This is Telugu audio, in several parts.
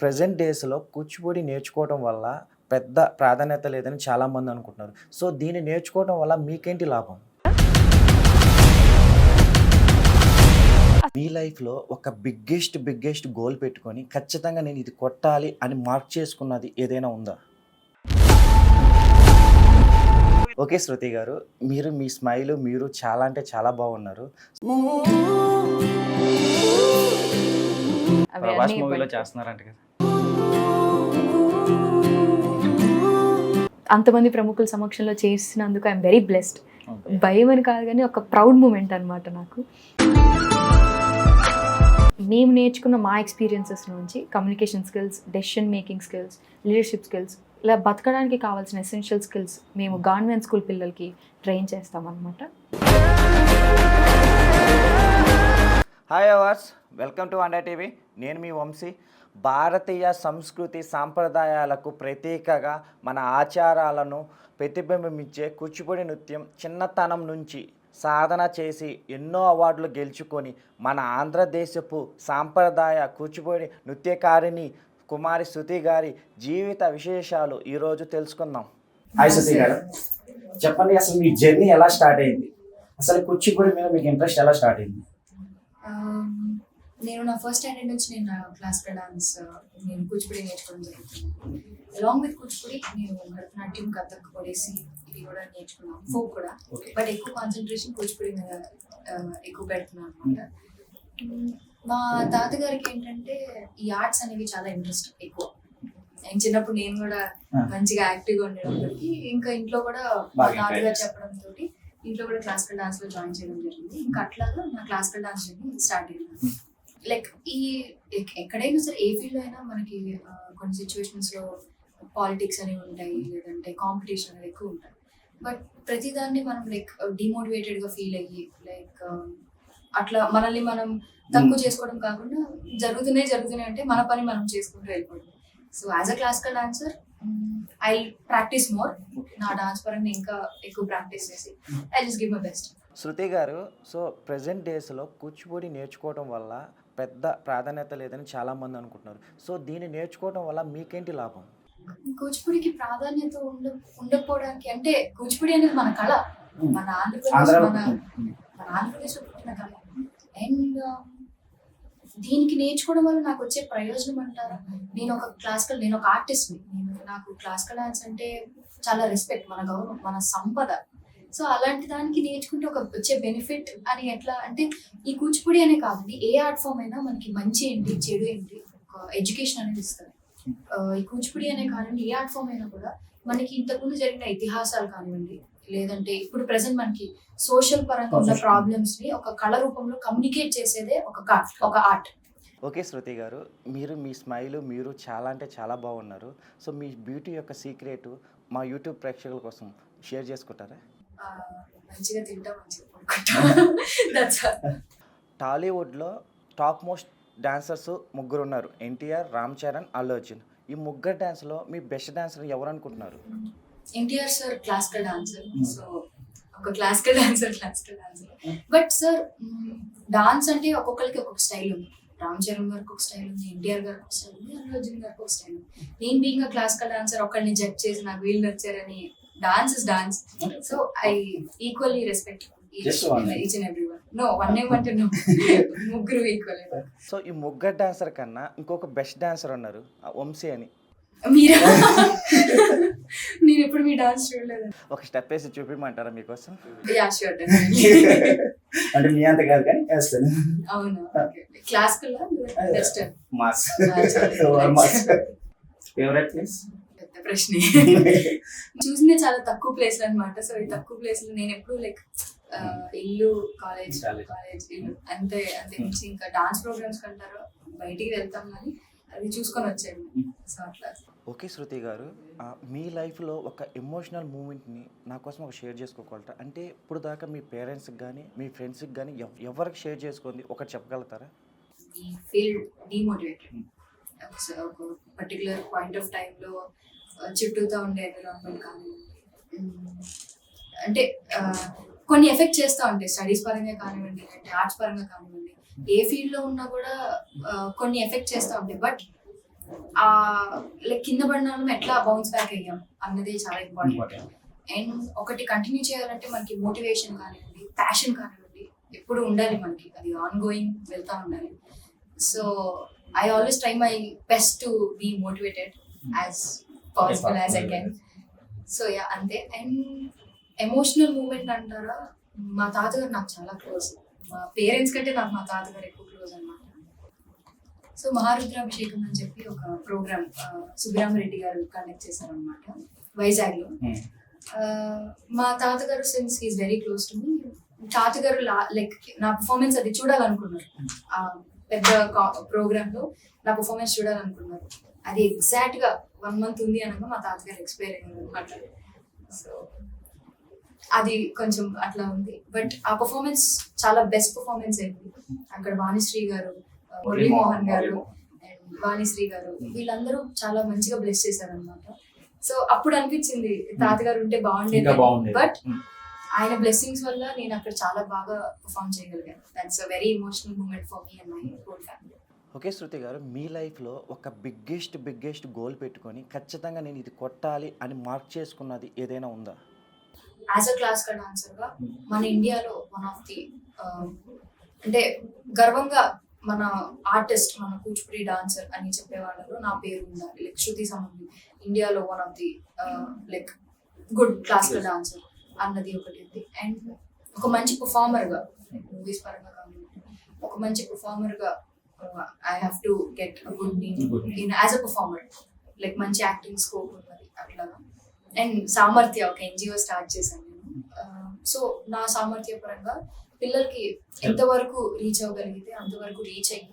ప్రజెంట్ డేస్‌లో కూచిపూడి నేర్చుకోవడం వల్ల పెద్ద ప్రాధాన్యత లేదని చాలామంది అనుకుంటున్నారు. సో, దీన్ని నేర్చుకోవడం వల్ల మీకేంటి లాభం? మీ లైఫ్‌లో ఒక బిగ్గెస్ట్, బిగ్గెస్ట్ గోల్ పెట్టుకొని ఖచ్చితంగా నేను ఇది కొట్టాలి అని మార్క్ చేసుకున్నది ఏదైనా ఉందా? ఓకే శృతి గారు. మీరు మీ స్మైల్ మీరు చాలా అంటే చాలా బాగున్నారు. ప్రభాస్ మూవీలో. చేస్తున్నారంట కదా! అంతమంది ప్రముఖుల సమక్షంలో చేసినందుకు ఐఎమ్ వెరీ బ్లెస్డ్. భయం అని కాదు కానీ ఒక ప్రౌడ్ మూమెంట్ అనమాట నాకు. మేము నేర్చుకున్న మా ఎక్స్పీరియన్సెస్ నుంచి communication skills, decision making skills, leadership skills ఇలా బతకడానికి కావాల్సిన ఎసెన్షియల్ స్కిల్స్ మేము గవర్నమెంట్ స్కూల్ పిల్లలకి ట్రైన్ చేస్తామన్నమాట. Hi hours welcome to Anda TV నేను మీ వంశీ భారతీయ సంస్కృతి సాంప్రదాయాలకు ప్రతీకగా మన ఆచారాలను ప్రతిబింబించే కూచిపూడి నృత్యం చిన్నతనం నుంచి సాధన చేసి ఎన్నో అవార్డులు గెలుచుకొని మన ఆంధ్రదేశపు సాంప్రదాయ కూచిపూడి నృత్యకారిణి కుమారి శృతి గారి జీవిత విశేషాలు ఈరోజు తెలుసుకుందాం. హాయ్ శృతి గారు చెప్పండి అసలు మీ జర్నీ ఎలా స్టార్ట్ అయింది? అసలు కూచిపూడి మీద మీకు ఇంట్రెస్ట్ ఎలా స్టార్ట్ అయింది? నేను నా ఫస్ట్ స్టాండర్డ్ నుంచి నేను నా క్లాసికల్ డాన్స్ నేను కూచిపూడి నేర్చుకోవడం జరుగుతుంది. అలాంగ్ విత్ కూచిపూడి నేను భరతనాట్యం కథక్ ఒడిసి ఇవి కూడా నేర్చుకున్నాను ఫోక్ కూడా. బట్ ఎక్కువ కాన్సన్ట్రేషన్ కూచిపూడి మీద ఎక్కువ పెడుతున్నాను అనమాట మా తాతగారికి ఏంటంటే ఈ ఆర్ట్స్ అనేవి చాలా ఇంట్రెస్ట్ ఎక్కువ. నేను చిన్నప్పుడు నేను కూడా. మంచిగా యాక్టివ్గా ఉండేటప్పటికి ఇంకా ఇంట్లో కూడా మా తాతగారు encourage. చెప్పడం తోటి ఇంట్లో కూడా క్లాసికల్ డాన్స్లో జాయిన్ చేయడం జరిగింది. ఇంకా అట్లాగా నా క్లాసికల్ డాన్స్ జర్నీ స్టార్ట్ అయింది. లైక్ ఈ ఎక్- ఎక్కడైనా సరే ఏ ఫీల్డ్ అయినా మనకి కొన్ని సిచ్యువేషన్స్లో పాలిటిక్స్ అనేవి ఉంటాయి లేదంటే కాంపిటీషన్ అనేది ఎక్కువ ఉంటాయి. బట్ ప్రతిదాన్ని మనం లైక్ డిమోటివేటెడ్గా ఫీల్ అయ్యి లైక్ అట్లా మనల్ని మనం తక్కువ చేసుకోవడం కాకుండా జరుగుతున్నాయి జరుగుతున్నాయి అంటే మన పని మనం చేసుకుంటూ వెళ్ళిపోవడం. So as a classical dancer I practice more నా డాన్స్ పరంగా ఇంకా ఎక్కువ ప్రాక్టీస్ చేసి I just give my best Shruti garu so present డేస్లో కూచిపూడి నేర్చుకోవడం వల్ల పెద్ద ప్రాధాన్యత లేదని చాలామంది అనుకుంటున్నారు. సో దీన్ని నేర్చుకోవడం వల్ల మీకేంటి లాభం? కూచిపూడికి ప్రాధాన్యత ఉండ ఉండకపోవడానికి అంటే కూచిపూడి అనేది మన కళ. మన ఆంధ్రప్రదేశ్ ఆంధ్రాలో మన మన ఆంధ్రప్రదేశ్లో పుట్టిన కళ. అండ్ దీనికి నేర్చుకోవడం వల్ల నాకు వచ్చే ప్రయోజనం అంటారా? నేను ఒక క్లాసికల్ నేను ఒక ఆర్టిస్ట్ని. నేను నాకు క్లాసికల్ డాన్స్ అంటే చాలా రెస్పెక్ట్ మన గౌరవం మన సంపద. సో అలాంటి దానికి నేర్చుకుంటే ఒక వచ్చే బెనిఫిట్ అని ఎట్లా అంటే ఈ కూచిపూడి అనే కాదండి ఏ ఆర్ట్ ఫామ్ అయినా మనకి మంచి ఏంటి చెడు ఏంటి ఒక ఎడ్యుకేషన్ అనేది ఇస్తుంది. ఈ కూచిపూడి అనే కానివ్వండి ఏ ఆర్ట్ ఫామ్ అయినా కూడా మనకి ఇంతకుముందు జరిగిన ఇతిహాసాలు కానివ్వండి లేదంటే ఇప్పుడు ప్రెసెంట్ మనకి సోషల్ పరంగా ఉన్న. ప్రాబ్లమ్స్ని ఒక కళ రూపంలో కమ్యూనికేట్ చేసేదే ఒక ఒక ఆర్ట్ ఓకే శృతి గారు మీరు మీ స్మైల్ మీరు చాలా అంటే చాలా బాగున్నారు. సో మీ బ్యూటీ యొక్క సీక్రెట్ మా యూట్యూబ్ ప్రేక్షకుల కోసం షేర్ చేసుకుంటారా? మంచిగా తింటా మంచిగా పడుకుంటా. టాలీవుడ్లో టాప్ మోస్ట్ డాన్సర్స్ ముగ్గురు ఉన్నారు. ఎన్టీఆర్ రామ్ చరణ్ అల్లు అర్జున్. ఈ ముగ్గురు డాన్స్లో మీ బెస్ట్ డాన్సర్ ఎవరు అనుకుంటున్నారు? NTR sir classical dancer. So ఒక classical dancer classical dancer. But sir dance అంటే ఒక్కొక్కరికి ఒక్కొక్క స్టైల్ ఉంది. రామ్ చరణ్ గారికి ఒక స్టైల్ ఉంది ఎన్టీఆర్ గారికి ఒక స్టైల్ ఉంది అల్లు అర్జున్ గారికి ఒక స్టైల్ ఉంది. నేను బీయింగ్ క్లాసికల్ డాన్సర్ ఒకరిని జడ్జ్ చేసి నాకు వీళ్ళు నచ్చారని dance is dance so I equally respect Just one. Each and every one no one name అంటే no. ముగ్గురు ఈక్వల్ సో ఈ ముగ్గురు డాన్సర్ కన్నా ఇంకొక బెస్ట్ డాన్సర్ ఉన్నారు ఆ వంశీ అని. మీరా? నేను ఎప్పుడు మీ డాన్స్ చూడలేదు. ఒక స్టెప్ వేసి చూపించమంటారా మీకోసం? యా షూర్ అంటే మీ అంత కాదు కానీ వేస్తాను. అవునా classical western mass favourite place పెద్ద ప్రశ్నే. చూసిందే చాలా తక్కువ ప్లేస్ అన్నమాట. సో ఈ తక్కువ ప్లేస్లో నేను ఎప్పుడు లైక్ ఇల్లు కాలేజ్. కాలేజ్ ఇల్లు అంతే అంతే. నుంచి ఇంకా డాన్స్ ప్రోగ్రామ్స్ కంటారు బయటికి వెళ్తాం కానీ అది చూసుకొని వచ్చాను. సో అట్లా. ఓకే శృతి గారు మీ లైఫ్లో ఒక ఎమోషనల్ మూమెంట్ని నా కోసం ఒక షేర్ చేసుకోగలరా? అంటే ఇప్పుడు దాకా మీ పేరెంట్స్కి కానీ మీ ఫ్రెండ్స్కి కానీ ఎవ్- ఎవరికి షేర్ చేసుకుంది ఒకటి చెప్పగలుగుతారా? ఈ ఫీల్ డిమోటివేటెడ్ ఒక పర్టికులర్ పాయింట్ ఆఫ్ టైంలో చుట్టూతో ఉండే ఎన్విరాన్మెంట్ కానివ్వండి ఉమ్, అంటే కొన్ని ఎఫెక్ట్ చేస్తూ ఉంటాయి. స్టడీస్ పరంగా కానివ్వండి అంటే ఆర్ట్స్ పరంగా కానివ్వండి. ఏ ఫీల్డ్లో ఉన్నా కూడా కొన్ని ఎఫెక్ట్ చేస్తూ ఉంటాయి. బట్ ఆ లైక్ కింద పడిన వాళ్ళం ఎట్లా బౌన్స్ బ్యాక్ అయ్యాం అన్నది చాలా ఇంపార్టెంట్. అండ్ ఒకటి కంటిన్యూ చేయాలంటే మనకి మోటివేషన్ కానివ్వండి ప్యాషన్ కానివ్వండి ఎప్పుడు ఉండాలి మనకి. అది ఆన్ గోయింగ్ వెళ్తా ఉండాలి. So I always try my best to be motivated as possible as I can so yeah అంతే. అండ్ ఎమోషనల్ మూమెంట్ అంటారా? మా తాతగారు నాకు చాలా క్లోజ్. మా పేరెంట్స్ కంటే నాకు మా తాతగారు ఎక్కువ క్లోజ్ అనమాట సో మహారుద్రాభిషేకం అని చెప్పి ఒక ప్రోగ్రామ్ సుబ్బరామరెడ్డి గారు కండక్ట్ చేశారనమాట వైజాగ్లో. ఆ, మా తాతగారు since he's very close to me తాతగారు లైక్ నా పర్ఫార్మెన్స్ అది చూడాలనుకున్నారు. పెద్ద ప్రోగ్రామ్లో నా పర్ఫార్మెన్స్ చూడాలనుకున్నారు. అది ఎగ్జాక్ట్గా వన్ మంత్ ఉంది అనగా మా తాతగారు ఎక్స్పైర్ అయ్యారు అనమాట సో అది కొంచెం అట్లా ఉంది. బట్ ఆ పర్ఫార్మెన్స్ చాలా బెస్ట్ పర్ఫార్మెన్స్ అయింది అక్కడ వాణిశ్రీ గారు ఆ, మురళీమోహన్ గారు అండ్ వాణిశ్రీ గారు వీళ్ళందరూ చాలా మంచిగా బ్లెస్ చేశారు అనమాట సో అప్పుడు అనిపించింది తాతగారు ఉంటే బాగుండేది. బట్. ఆయన బ్లెస్సింగ్స్ వల్ల నేను అక్కడ చాలా బాగా పర్ఫామ్ చేయగలిగాను. That's a very emotional moment for me and my whole family okay Shruti garu మీ లైఫ్లో ఒక బిగ్గెస్ట్ బిగ్గెస్ట్ గోల్ పెట్టుకొని ఖచ్చితంగా నేను ఇది కొట్టాలి అని మార్క్ చేసుకున్నది ఏదైనా ఉందా? యాజ్ అ క్లాసికల్ డాన్సర్గా మన ఇండియాలో వన్ ఆఫ్ ది అంటే గర్వంగా మన ఆర్టిస్ట్ మన కూచిపూడి డాన్సర్ అని చెప్పే వాళ్ళలో నా పేరు ఉండాలి. లైక్ శృతి సంబంధి ఇండియాలో one of the like good classical dancer అన్నది ఒకటి ఉంది. అండ్ ఒక మంచి పర్ఫార్మర్గా మూవీస్ పరంగా కానివ్వండి ఒక మంచి performer I have to get good name Good name. In as a performer like మంచి యాక్టింగ్ స్కోప్ ఉన్నది అట్లాగా. అండ్ సామర్థ్య ఒక ఎన్జిఓ స్టార్ట్ చేశాను నేను. సో నా సామర్థ్య పరంగా పిల్లలకి ఎంతవరకు రీచ్ అవ్వగలిగితే అంతవరకు రీచ్ అయ్యి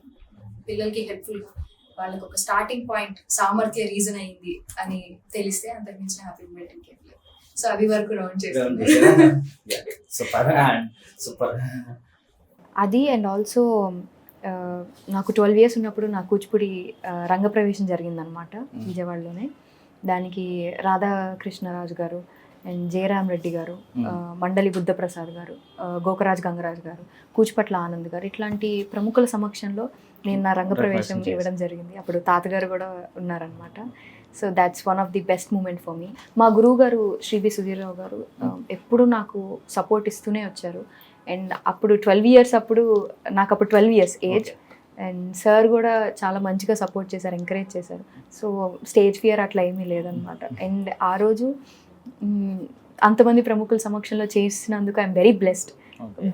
పిల్లలకి హెల్ప్ఫుల్గా వాళ్ళకి ఒక స్టార్టింగ్ పాయింట్ సామర్థ్య రీజన్ అయింది అని తెలిస్తే అంతకు మించిన హ్యాపీ మూమెంట్ ఇంకేం లేదు. సో అవి వరకు రౌండ్ సూపర్ సూపర్ అది అండ్ ఆల్సో నాకు ట్వెల్వ్ ఇయర్స్ ఉన్నప్పుడు నా కూచిపూడి రంగప్రవేశం జరిగిందనమాట విజయవాడలోనే. దానికి రాధాకృష్ణరాజు గారు అండ్ జయరామ్ రెడ్డి గారు మండలి బుద్ధప్రసాద్ గారు గోకరాజ్ గంగరాజ్ గారు కూచిపట్ల ఆనంద్ గారు ఇట్లాంటి ప్రముఖుల సమక్షంలో నేను నా రంగప్రవేశం. ఇవ్వడం జరిగింది. అప్పుడు తాతగారు కూడా ఉన్నారనమాట so that's one of the best moment for me మా గురువు గారు శ్రీ బి సుధీర్రావు గారు ఎప్పుడు నాకు సపోర్ట్ ఇస్తూనే వచ్చారు. అండ్ అప్పుడు ట్వెల్వ్ ఇయర్స్ అప్పుడు నాకు అప్పుడు twelve years age and sir కూడా చాలా మంచిగా సపోర్ట్ చేశారు ఎంకరేజ్ చేశారు. సో స్టేజ్ ఫియర్ అట్లా ఏమీ లేదనమాట అండ్ ఆ రోజు అంతమంది ప్రముఖుల సమక్షంలో చేసినందుకు ఐఎమ్ వెరీ బ్లెస్డ్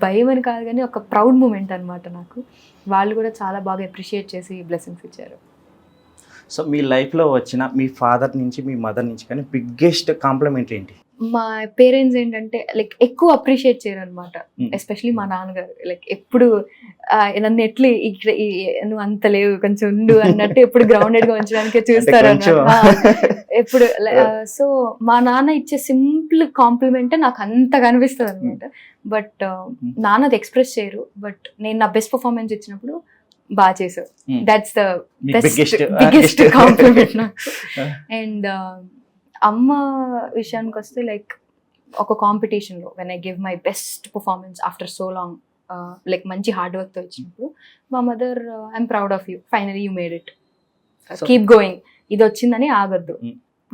భయం అని కాదు కానీ ఒక ప్రౌడ్ మూమెంట్ అనమాట నాకు. వాళ్ళు కూడా చాలా బాగా అప్రిషియేట్ చేసి బ్లెస్సింగ్స్ ఇచ్చారు సో మీ లైఫ్లో వచ్చిన మీ ఫాదర్ నుంచి మీ మదర్ నుంచి కానీ బిగ్గెస్ట్ కాంప్లిమెంట్ ఏంటి? మా పేరెంట్స్ ఏంటంటే లైక్ ఎక్కువ అప్రిషియేట్ చేయరు అనమాట. ఎస్పెషలీ మా నాన్నగారు. లైక్ ఎప్పుడు నన్ను ఎట్లు ఇక్కడ నువ్వు అంత లేవు కొంచెం ఉండు అన్నట్టు ఎప్పుడు గ్రౌండెడ్గా ఉంచడానికి చూస్తారు ఎప్పుడు సో మా నాన్న ఇచ్చే సింపుల్ కాంప్లిమెంట్ నాకు అంత కనిపిస్తుంది అనమాట బట్ నాన్నది ఎక్స్ప్రెస్ చేయరు. బట్ నేను నా బెస్ట్ పర్ఫార్మెన్స్ ఇచ్చినప్పుడు బాగా చేసావు. That's the best biggest biggest compliment నాకు. అండ్ అమ్మ విషయానికి వస్తే లైక్ ఒక కాంపిటీషన్లో when I give my best performance after so long like మంచి హార్డ్ వర్క్తో వచ్చినప్పుడు మా mother I'm proud of you finally you made it keep going ఇది వచ్చిందని ఆగద్దు.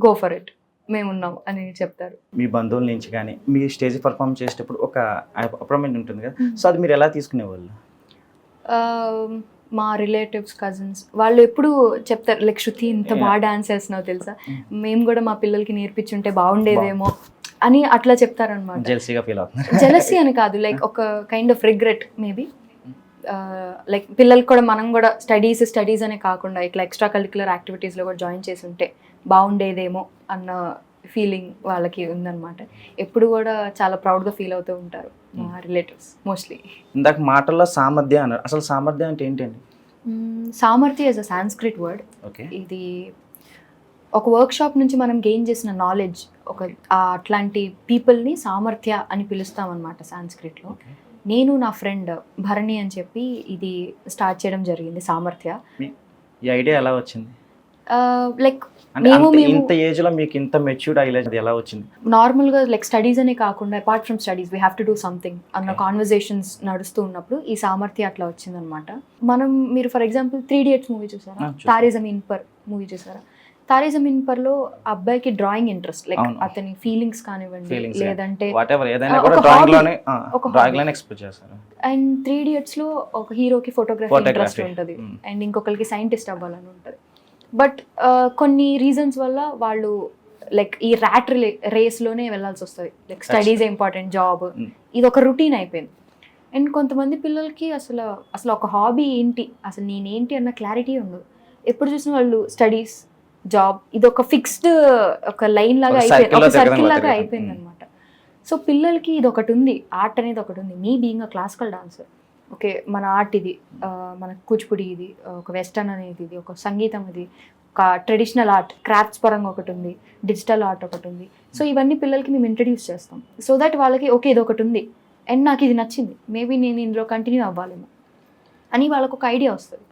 గో ఫర్ ఇట్ మేమున్నాం అని చెప్తారు. మీ బంధువుల నుంచి కానీ మీ స్టేజ్ పర్ఫామ్ చేసేటప్పుడు ఒక అపాయింట్మెంట్ ఉంటుంది కదా. Mm. సో అది మీరు ఎలా తీసుకునేవాళ్ళు? Um, మా రిలేటివ్స్ కజిన్స్ వాళ్ళు ఎప్పుడు చెప్తారు లైక్ శృతి ఇంత. బాగా డాన్స్ చేస్తున్నావు తెలుసా? Mm. మేము కూడా మా పిల్లలకి నేర్పించుంటే బాగుండేదేమో అని అట్లా చెప్తారనమాట జెలసీ అని కాదు లైక్ ఒక kind of regret maybe like పిల్లలకి కూడా మనం కూడా స్టడీస్ స్టడీస్ అనే కాకుండా ఇట్లా ఎక్స్ట్రా కరిక్యులర్ యాక్టివిటీస్లో కూడా జాయిన్ చేసి ఉంటే బాగుండేదేమో అన్న ఫీలింగ్ వాళ్ళకి ఉందన్నమాట. ఎప్పుడు కూడా చాలా ప్రౌడ్గా ఫీల్ అవుతూ ఉంటారు మా రిలేటివ్స్ మోస్ట్లీ ఇందాక మాటల్లో సామర్థ్యం అన్నారు. అసలు సామర్థ్యం అంటే ఏంటండి? Samarthya is a Sanskrit word okay. ఇది ఒక వర్క్ షాప్ నుంచి మనం గెయిన్ చేసిన నాలెడ్జ్ ఒక అట్లాంటి పీపుల్ని సామర్థ్య అని పిలుస్తాం అనమాట సాంస్క్రిట్లో నేను నా ఫ్రెండ్ భరణి అని చెప్పి ఇది స్టార్ట్ చేయడం జరిగింది సామర్థ్య. ఈ ఐడియా ఎలా వచ్చింది? లైక్ మేము ఇంత ఏజ్లో మీకు ఇంత మెచ్యూర్డ్ ఐలేజ్ ఎలా వచ్చింది నార్మల్గా లైక్ స్టడీస్ అనే కాకుండా apart from studies we have to do something అన్న. కాన్వర్జేషన్స్ నడుస్తూ ఉన్నప్పుడు ఈ సామర్థ్యం అట్లా వచ్చిందనమాట మనం మీరు for example Three Idiots movie చూసారా. తారే జమీన్ పర్ మూవీ చూసారా తారే జమీన్ పర్లో అబ్బాయికి డ్రాయింగ్ ఇంట్రెస్ట్ లైక్. అతని ఫీలింగ్స్ కానివ్వండి లేదంటే అండ్ త్రీ ఇడియట్స్లో ఒక హీరోకి ఫోటోగ్రఫీ. ఇంట్రెస్ట్ ఉంటుంది. అండ్ ఇంకొకరికి సైంటిస్ట్ అవ్వాలని ఉంటుంది బట్ కొన్ని రీజన్స్ వల్ల వాళ్ళు లైక్ ఈ ర్యాట్ రేస్లోనే వెళ్ళాల్సి వస్తుంది. Like studies important job. ఇది ఒక రొటీన్ అయిపోయింది. అండ్ కొంతమంది పిల్లలకి అసలు అసలు ఒక హాబీ ఏంటి? అసలు నేనేంటి అన్న క్లారిటీ ఉండదు. ఎప్పుడు చూసిన వాళ్ళు స్టడీస్ జాబ్ ఇది ఒక ఫిక్స్డ్ ఒక లైన్ లాగా అయిపోయింది ఒక సర్కిల్ లాగా తిరగడం. అయిపోయింది. అనమాట సో పిల్లలకి ఇది ఒకటి ఉంది ఆర్ట్ అనేది ఒకటి ఉంది. Me being a classical dancer okay మన ఆర్ట్ ఇది మన కూచిపూడి ఇది ఒక వెస్టర్న్ అనేది ఇది ఒక సంగీతం ఇది ఒక ట్రెడిషనల్ ఆర్ట్ క్రాఫ్ట్స్ పరంగా ఒకటి ఉంది డిజిటల్ ఆర్ట్ ఒకటి ఉంది. సో ఇవన్నీ పిల్లలకి మేము ఇంట్రడ్యూస్ చేస్తాం. సో దట్ వాళ్ళకి ఓకే ఇది ఒకటి ఉంది. అండ్ నాకు ఇది నచ్చింది. మేబీ నేను ఇందులో కంటిన్యూ అవ్వాలేమో అని వాళ్ళకు ఒక ఐడియా వస్తుంది.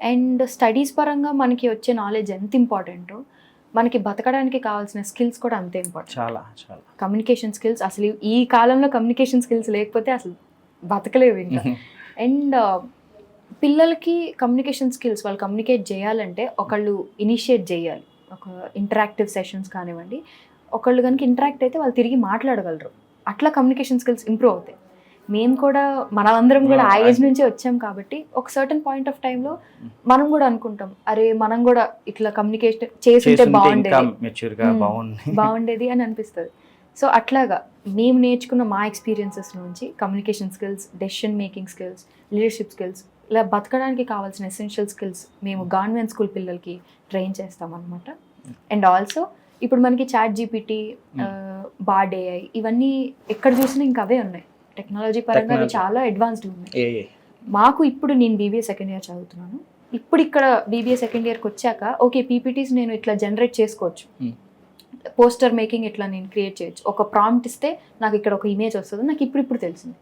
అండ్ స్టడీస్ పరంగా మనకి వచ్చే నాలెడ్జ్ ఎంత ఇంపార్టెంటో మనకి బతకడానికి కావాల్సిన స్కిల్స్ కూడా అంతే ఇంపార్టెంట్ చాలా చాలా. కమ్యూనికేషన్ స్కిల్స్ అసలు ఈ కాలంలో కమ్యూనికేషన్ స్కిల్స్ లేకపోతే అసలు బతకలేవు ఇంకా. అండ్ పిల్లలకి కమ్యూనికేషన్ స్కిల్స్ వాళ్ళు కమ్యూనికేట్ చేయాలంటే ఒకళ్ళు ఇనిషియేట్ చేయాలి. ఒక ఇంటరాక్టివ్ సెషన్స్ కానివ్వండి ఒకళ్ళు కనుక ఇంటరాక్ట్ అయితే వాళ్ళు తిరిగి మాట్లాడగలరు. అట్లా కమ్యూనికేషన్ స్కిల్స్ ఇంప్రూవ్ అవుతాయి. మేము కూడా మనమందరం కూడా ఆ ఏజ్ నుంచే వచ్చాం కాబట్టి ఒక సర్టన్ పాయింట్ ఆఫ్ టైంలో మనం కూడా అనుకుంటాం అరే మనం కూడా ఇట్లా కమ్యూనికేషన్ చేసి చేస్తుంటే బాగుండేది. బాగుండేది అని అనిపిస్తుంది. సో అట్లాగా మేము నేర్చుకున్న మా ఎక్స్పీరియన్సెస్ నుంచి communication skills decision making skills leadership skills ఇలా బతకడానికి కావాల్సిన ఎసెన్షియల్ స్కిల్స్ మేము గవర్నమెంట్ స్కూల్ పిల్లలకి ట్రైన్ చేస్తాం అనమాట అండ్ ఆల్సో ఇప్పుడు మనకి చాట్ జీపీటీ బాడ్ ఏఐ ఇవన్నీ ఎక్కడ చూసినా ఇంకా అవే ఉన్నాయి టెక్నాలజీ పరంగా అవి. చాలా అడ్వాన్స్డ్ ఉన్నాయి. మాకు ఇప్పుడు నేను బీబీఏ సెకండ్ ఇయర్ చదువుతున్నాను ఇప్పుడు ఇక్కడ బీబీఏ సెకండ్ ఇయర్కి వచ్చాక ఓకే పీపీటీస్ నేను ఇట్లా జనరేట్ చేసుకోవచ్చు Hmm. పోస్టర్ మేకింగ్ ఇట్లా నేను క్రియేట్ చేయొచ్చు. ఒక ప్రాంప్ట్ ఇస్తే నాకు ఇక్కడ ఒక ఇమేజ్ వస్తుంది. నాకు ఇప్పుడు ఇప్పుడు తెలిసింది.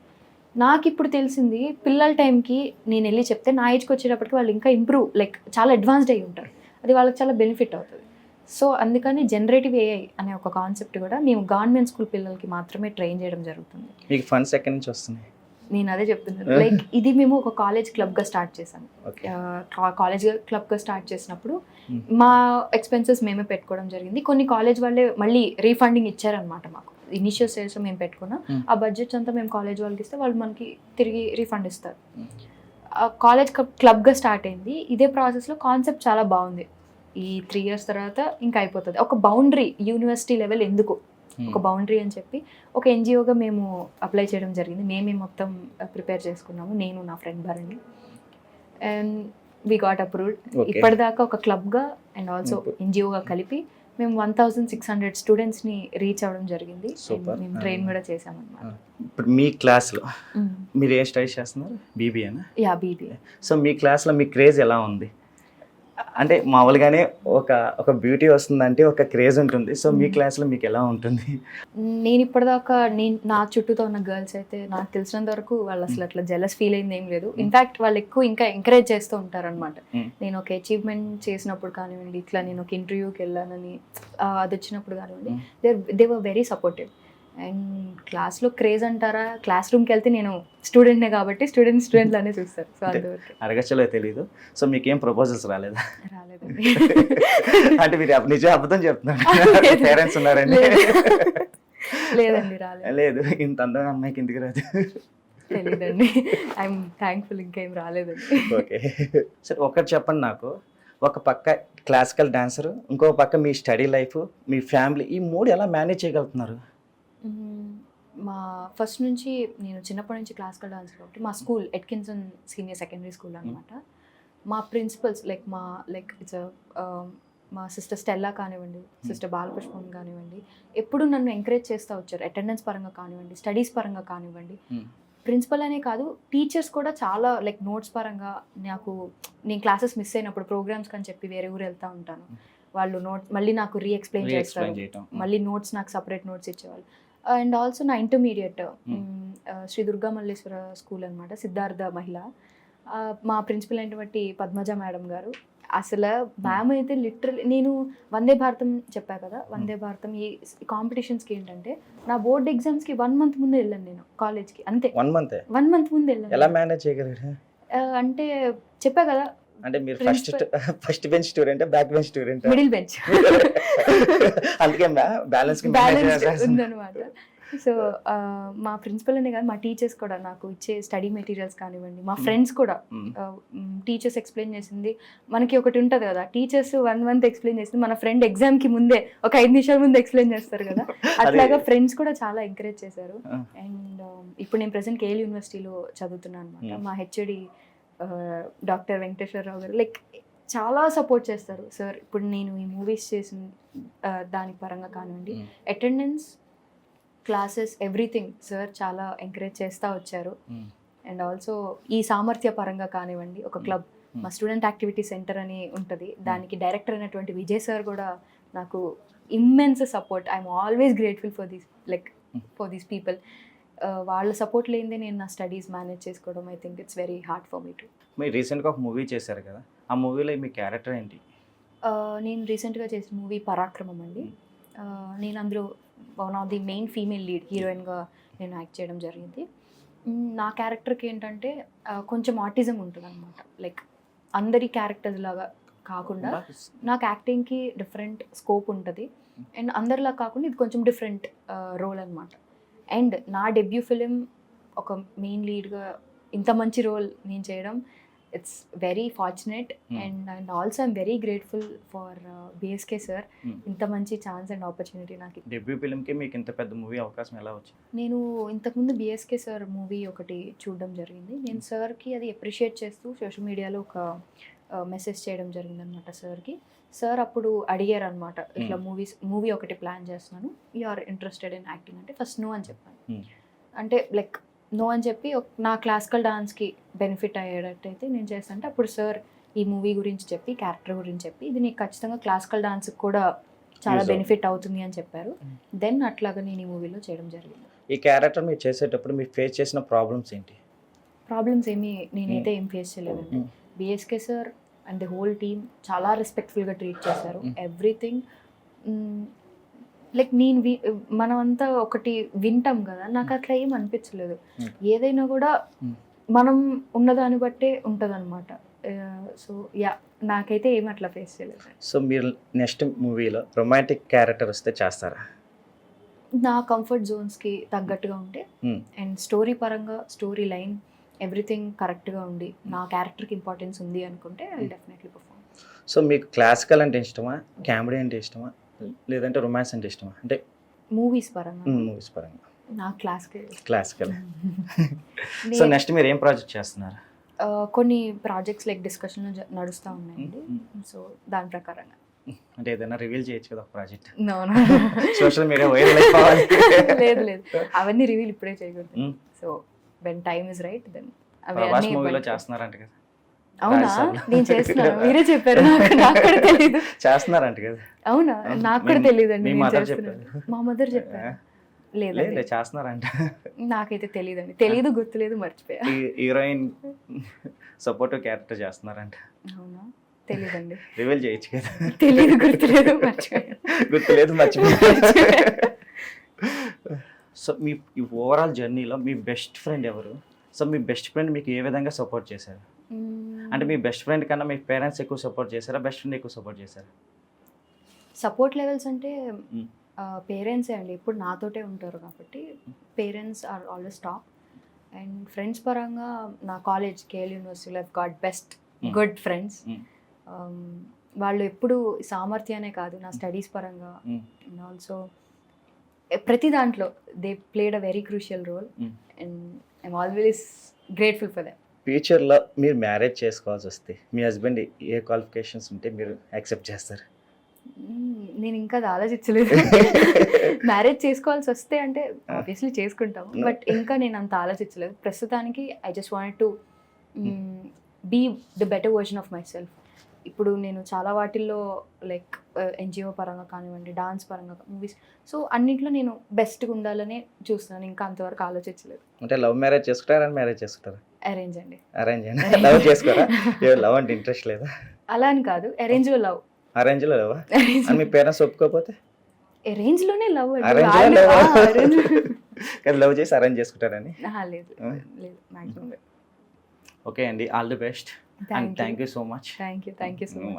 నాకు ఇప్పుడు తెలిసింది పిల్లల టైంకి నేను వెళ్ళి చెప్తే నా ఏజ్కి వచ్చేటప్పటికి వాళ్ళు ఇంకా ఇంప్రూవ్ లైక్ చాలా అడ్వాన్స్డ్ అయి ఉంటారు. అది వాళ్ళకి చాలా బెనిఫిట్ అవుతుంది. సో అందుకని జనరేటివ్ ఏఐ అనే ఒక కాన్సెప్ట్ కూడా మేము గవర్నమెంట్ స్కూల్ పిల్లలకి మాత్రమే ట్రైన్ చేయడం జరుగుతుంది. మీకు ఫండ్స్ ఎక్కడి నుంచి వస్తున్నాయి. నేను అదే చెప్తున్నాను లైక్ ఇది మేము ఒక కాలేజ్ క్లబ్గా స్టార్ట్ ఓకే. కాలేజ్ క్లబ్గా స్టార్ట్ చేసినప్పుడు. మా ఎక్స్పెన్సెస్ మేమే పెట్టుకోవడం జరిగింది. కొన్ని కాలేజ్ వాళ్ళే మళ్ళీ రీఫండింగ్ ఇచ్చారనమాట మాకు. ఇనిషియల్ స్టేజ్ మేము పెట్టుకున్నాం. ఆ బడ్జెట్స్ అంతా మేము కాలేజ్ వాళ్ళకి ఇస్తే వాళ్ళు మనకి తిరిగి రీఫండ్ ఇస్తారు. కాలేజ్ క్లబ్గా స్టార్ట్ అయింది. ఇదే ప్రాసెస్లో కాన్సెప్ట్ చాలా బాగుంది. ఈ త్రీ ఇయర్స్ తర్వాత ఇంకా అయిపోతుంది. ఒక బౌండరీ యూనివర్సిటీ లెవెల్ ఎందుకు? ఒక బౌండరీ అని చెప్పి ఒక ఎన్జిఓగా మేము అప్లై చేయడం జరిగింది. మేమే మొత్తం ప్రిపేర్ చేసుకున్నాము. నేను నా friend Bharani. And we got approved. ఇప్పటిదాకా ఒక క్లబ్గా అండ్ ఆల్సో. ఎన్జిఓగా కలిపి మేము వన్ థౌజండ్ సిక్స్ హండ్రెడ్ స్టూడెంట్స్ని రీచ్ అవ్వడం జరిగింది. మేము ట్రైన్ కూడా చేసామన్నమాట ఇప్పుడు మీ క్లాస్లో మీరు ఏం స్టడీ చేస్తున్నారు? బీబీఏనా యా బీబీ సో మీ క్లాస్లో మీ క్రేజ్ ఎలా ఉంది? అంటే మామూలుగానే ఒక ఒక బ్యూటీ వస్తుందంటే ఒక క్రేజ్ ఉంటుంది. సో మీ. క్లాస్లో మీకు ఎలా ఉంటుంది? నేను ఇప్పటిదాకా నేను నా చుట్టూతో ఉన్న గర్ల్స్ అయితే నాకు తెలిసినంత వరకు వాళ్ళు అసలు అట్లా జెలస్ ఫీల్ అయింది ఏం లేదు. ఇన్ఫాక్ట్ వాళ్ళు ఎక్కువ ఇంకా ఎంకరేజ్ చేస్తూ ఉంటారనమాట. నేను ఒక అచీవ్మెంట్ చేసినప్పుడు కానివ్వండి ఇట్లా నేను ఒక ఇంటర్వ్యూకి వెళ్ళానని అది వచ్చినప్పుడు కానివ్వండి. They they were very supportive and క్లాస్లో క్రేజ్ అంటారా? క్లాస్ రూమ్కి వెళ్తే నేను స్టూడెంట్నే కాబట్టి స్టూడెంట్ స్టూడెంట్ లానే చూస్తారు. సో అడగచ్చలో తెలీదు. సో మీకేం ప్రపోజల్స్ రాలేదా? రాలేదండి. అంటే మీరు నిజం అబద్ధం చెప్తున్నారు. పేరెంట్స్ ఉన్నారండి. లేదు. లేదండి రాలేదు. లేదు. ఇంత అందమైన అమ్మాయికి ఇంటికి రాదు? తెలీదండి. ఐఎమ్ థ్యాంక్ఫుల్ ఇంకా రాలేదండి. ఓకే. సరే ఒకటి చెప్పండి నాకు. ఒక పక్క క్లాసికల్ డాన్సర్ ఇంకో పక్క మీ స్టడీ లైఫ్ మీ ఫ్యామిలీ ఈ మూడు ఎలా మేనేజ్ చేయగలుగుతున్నారు. మా ఫస్ట్ నుంచి నేను చిన్నప్పటి నుంచి క్లాసికల్ డాన్స్ కాబట్టి మా school Atkinson senior secondary school అనమాట మా ప్రిన్సిపల్స్ లైక్ మా లైక్ ఇట్స్ మా సిస్టర్ స్టెల్లా కానివ్వండి సిస్టర్ బాలపుష్పం కానివ్వండి ఎప్పుడు నన్ను ఎంకరేజ్ చేస్తూ వచ్చారు. అటెండెన్స్ పరంగా కానివ్వండి స్టడీస్ పరంగా కానివ్వండి. ప్రిన్సిపల్ అనే కాదు టీచర్స్ కూడా చాలా లైక్ నోట్స్ పరంగా నాకు నేను క్లాసెస్ మిస్ అయినప్పుడు ప్రోగ్రామ్స్ అని చెప్పి వేరే ఊరు వెళ్తూ ఉంటాను. వాళ్ళు నోట్ మళ్ళీ నాకు రీ ఎక్స్ప్లెయిన్ చేస్తారు. మళ్ళీ నోట్స్ నాకు సపరేట్ నోట్స్ ఇచ్చేవాళ్ళు. అండ్ ఆల్సో నా ఇంటర్మీడియట్ శ్రీ దుర్గా మల్లేశ్వర స్కూల్ అనమాట సిద్ధార్థ మహిళ. మా ప్రిన్సిపల్ అయినటువంటి పద్మజ మేడం గారు. అసలు మ్యామ్ అయితే లిటరల్ నేను వందే భారతం చెప్పా కదా వందే భారతం ఈ కాంపిటీషన్స్కి ఏంటంటే నా బోర్డ్ ఎగ్జామ్స్కి వన్ మంత్ ముందే వెళ్ళాను నేను కాలేజ్కి అంతే. One month? వన్ మంత్ ముందు ఎలా వెళ్ళాను మేనేజ్ చేయగలరు ఆ, అంటే చెప్పా కదా అంటే మీరు first first bench student back bench student middle bench అందుకే బ్యాలెన్స్ ఉందన్నమాట. సో మా ప్రిన్సిపల్ అనే కాదు మా టీచర్స్ కూడా నాకు ఇచ్చే స్టడీ మెటీరియల్స్ కానివ్వండి మా ఫ్రెండ్స్ కూడా టీచర్స్ ఎక్స్ప్లెయిన్ చేసింది. మనకి ఒకటి ఉంటుంది కదా టీచర్స్ వన్ మంత్ ఎక్స్ప్లెయిన్ చేసింది మన ఫ్రెండ్ ఎగ్జామ్కి ముందే ఒక ఐదు నిమిషాల ముందు ఎక్స్ప్లెయిన్ చేస్తారు కదా. అట్లాగా ఫ్రెండ్స్ కూడా చాలా ఎంకరేజ్ చేశారు. అండ్ ఇప్పుడు నేను ప్రెసెంట్ కేఎల్ యూనివర్సిటీలో చదువుతున్నాను అనమాట Hmm. మా హెచ్ఓడి డాక్టర్ వెంకటేశ్వరరావు గారు. లైక్ చాలా సపోర్ట్ చేస్తారు. సార్ ఇప్పుడు నేను ఈ మూవీస్ చేసిన దాని పరంగా కానివ్వండి అటెండెన్స్ క్లాసెస్ ఎవ్రీథింగ్ సార్ చాలా ఎంకరేజ్ చేస్తూ వచ్చారు. అండ్ ఆల్సో ఈ సామర్థ్య పరంగా కానివ్వండి ఒక క్లబ్ Hmm. మా స్టూడెంట్ యాక్టివిటీ సెంటర్ అని ఉంటుంది. దానికి డైరెక్టర్ అయినటువంటి విజయ్ సార్ కూడా నాకు immense support I'm always grateful for these like Hmm. For these people వాళ్ళ సపోర్ట్ లేనిదే నేను నా స్టడీస్ మేనేజ్ చేసుకోవడం I think it's very hard for me to మీరు రీసెంట్గా ఒక మూవీ చేశారు కదా ఆ మూవీలో మీ క్యారెక్టర్ ఏంటి? నేను రీసెంట్గా చేసిన మూవీ పరాక్రమం అండి. Uh, నేను అందులో one of the main female lead హీరోయిన్గా నేను యాక్ట్ చేయడం జరిగింది. మ్, నా క్యారెక్టర్కి ఏంటంటే uh, కొంచెం ఆటిజం ఉంటుంది అనమాట లైక్ అందరి క్యారెక్టర్స్ లాగా కాకుండా నాకు యాక్టింగ్కి డిఫరెంట్ స్కోప్ ఉంటుంది. అండ్ అందరిలా కాకుండా ఇది కొంచెం డిఫరెంట్ రోల్ అనమాట అండ్ నా డెబ్యూ ఫిలిం ఒక మెయిన్ లీడ్గా ఇంత మంచి రోల్ నేను చేయడం it's very fortunate Hmm. And and also I'm very grateful for BSK sir Hmm. ఇంత మంచి ఛాన్స్ అండ్ ఆపర్చునిటీ నాకు. డెబ్యూ ఫిల్మ్కి మీకు ఇంత పెద్ద మూవీ అవకాశం ఎలా వచ్చింది? నేను ఇంతకుముందు బిఎస్కే సార్ మూవీ ఒకటి చూడడం జరిగింది. నేను సార్కి అది అప్రిషియేట్ చేస్తూ సోషల్ మీడియాలో ఒక మెసేజ్ చేయడం జరిగింది అనమాట సార్కి సార్ అప్పుడు అడిగారు అనమాట ఇట్లా Hmm. మూవీస్ మూవీ ఒకటి ప్లాన్ చేస్తున్నాను. You are interested in acting అంటే ఫస్ట్ నో అని చెప్పాను. Hmm. అంటే లైక్ నో అని చెప్పి నా క్లాసికల్ డాన్స్కి బెనిఫిట్ అయ్యేటట్టయితే నేను చేస్తాను అప్పుడు సార్ ఈ మూవీ గురించి చెప్పి క్యారెక్టర్ గురించి చెప్పి ఇది నీకు ఖచ్చితంగా క్లాసికల్ డాన్స్కి కూడా చాలా బెనిఫిట్ అవుతుంది అని చెప్పారు. Hmm. దెన్ అట్లాగా నేను ఈ మూవీలో చేయడం జరిగింది. ఈ క్యారెక్టర్ మీరు చేసేటప్పుడు మీరు ఫేస్ చేసిన ప్రాబ్లమ్స్ ఏంటి? ప్రాబ్లమ్స్ ఏమీ నేనైతే ఏం ఫేస్ చేయలేదండి. BSK sir and the whole team చాలా రెస్పెక్ట్ఫుల్గా ట్రీట్ చేశారు Mm. ఎవ్రీథింగ్ లైక్ నేను వి మనమంతా ఒకటి వింటాం కదా నాకు అట్లా ఏం అనిపించలేదు Mm. ఏదైనా కూడా Mm. మనం ఉన్నదాన్ని బట్టే ఉంటుంది అనమాట సో యా నాకైతే ఏం అట్లా ఫేస్ చేయలేదు సో మీరు నెక్స్ట్ మూవీలో రొమాంటిక్ క్యారెక్టర్ వస్తే చేస్తారా నా కంఫర్ట్ జోన్స్కి తగ్గట్టుగా ఉంటే Mm. అండ్ స్టోరీ పరంగా స్టోరీ లైన్ ఎవ్రీథింగ్ కరెక్ట్గా ఉండి నా క్యారెక్టర్కి ఇంపార్టెన్స్ ఉంది అనుకుంటే ఐ డెఫినెట్లీ పర్ఫామ్ సో మీకు క్లాసికల్ అంటే ఇష్టమా? కామెడీ అంటే ఇష్టమా? లేదంటే రొమాన్స్ అంటే ఇష్టమా? అంటే మూవీస్ పరంగా? మూవీస్ పరంగా. నా క్లాస్కి క్లాసికల్. సో నెక్స్ట్ మీరు ఏం ప్రాజెక్ట్ చేస్తున్నారు? కొన్ని ప్రాజెక్ట్స్ లైక్ డిస్కషన్ నడుస్తూ ఉన్నాయండి. సో దాని ప్రకారంగా. అంటే ఏదైనా రివీల్ చేయొచ్చు కదా ప్రాజెక్ట్. సోషల్ మీడియా లేదు లేదు. అవన్నీ రివీల్ ఇప్పుడే చేయకూడదు. So when time is right then చేస్తున్నారంట కదా. అవునా. నేను చేస్తున్నాను. మీరే చెప్పారు. నాకు నాకు కూడా తెలియదు చేస్తున్నారంట కదా. అవునా. నాకు కూడా మీ- తెలియదు మదర్ చెప్పారు. లేదు చేస్తున్నారంట. నాకైతే తెలియదండి తెలీదు గుర్తులేదు మర్చిపోయా. హీరోయిన్ సపోర్ట్ క్యారెక్టర్ చేస్తున్నారంట. అవునా? రివీల్ చేయొచ్చు కదా. తెలీదు గుర్తులేదు మర్చిపోయా. గుర్తులేదు మర్చిపోయి. సో మీ ఓవరాల్ జర్నీలో మీ బెస్ట్ ఫ్రెండ్ ఎవరు? సో మీ బెస్ట్ ఫ్రెండ్ మీకు ఏ విధంగా సపోర్ట్ చేశారు? అంటే మీ బెస్ట్ ఫ్రెండ్ కన్నా మీ పేరెంట్స్ ఎక్కువ సపోర్ట్ చేశారా? బెస్ట్ ఫ్రెండ్ ఎక్కువ సపోర్ట్ చేశారా? సపోర్ట్ లెవెల్స్ అంటే. పేరెంట్సే అండి. ఇప్పుడు నాతోటే ఉంటారు కాబట్టి parents are always top and friends పరంగా నా కాలేజ్ కేఎల్ యూనివర్సిటీలో గాట్ బెస్ట్. Good friends. వాళ్ళు ఎప్పుడు సామర్థ్యానే కాదు నా స్టడీస్ పరంగా. అండ్ ఆల్సో ప్రతి దాంట్లో they played a very crucial role Mm. And I'm always grateful for that ఫ్యూచర్లో మీరు మ్యారేజ్ చేసుకోవాల్సి వస్తే మీ హస్బెండ్ ఏ క్వాలిఫికేషన్స్ ఉంటే మీరు యాక్సెప్ట్ చేస్తారు? నేను ఇంకా అది ఆలోచించలేదు. మ్యారేజ్ చేసుకోవాల్సి వస్తే అంటే ఆబ్వియస్లీ చేసుకుంటాం. No. బట్ ఇంకా నేను అంత ఆలోచించలేదు. ప్రస్తుతానికి I just want to be the better version of my myself నేను చాలా వాటిల్లో లైక్ ఎన్జిఓ పరంగా కానివ్వండి డాన్స్ పరంగా మూవీస్. సో అన్నిట్లో నేను బెస్ట్గా ఉండాలనే చూస్తున్నాను. ఇంకా అంతవరకు ఆలోచించలేదు. అంటే లవ్ మ్యారేజ్ చేసుకుంటారా మ్యారేజ్ చేసుకుంటారా? అరేంజ్ అండి. అరేంజ్ అండి. లవ్ చేసుకోరా? లవ్ అంటే ఇంట్రెస్ట్ లేదా? అలా అని కాదు. అరేంజ్లో లవ్. అరేంజ్లో లేవా అని మీ పేరెంట్స్ ఒప్పుకోకపోతే? అరేంజ్లోనే లవ్. అరేంజ్ కానీ లవ్ చేసి అరేంజ్ చేసుకుంటారని? లేదు? లేదు. మాక్సిమం ఓకే అండి. All the best. And thank you so much thank you thank you so much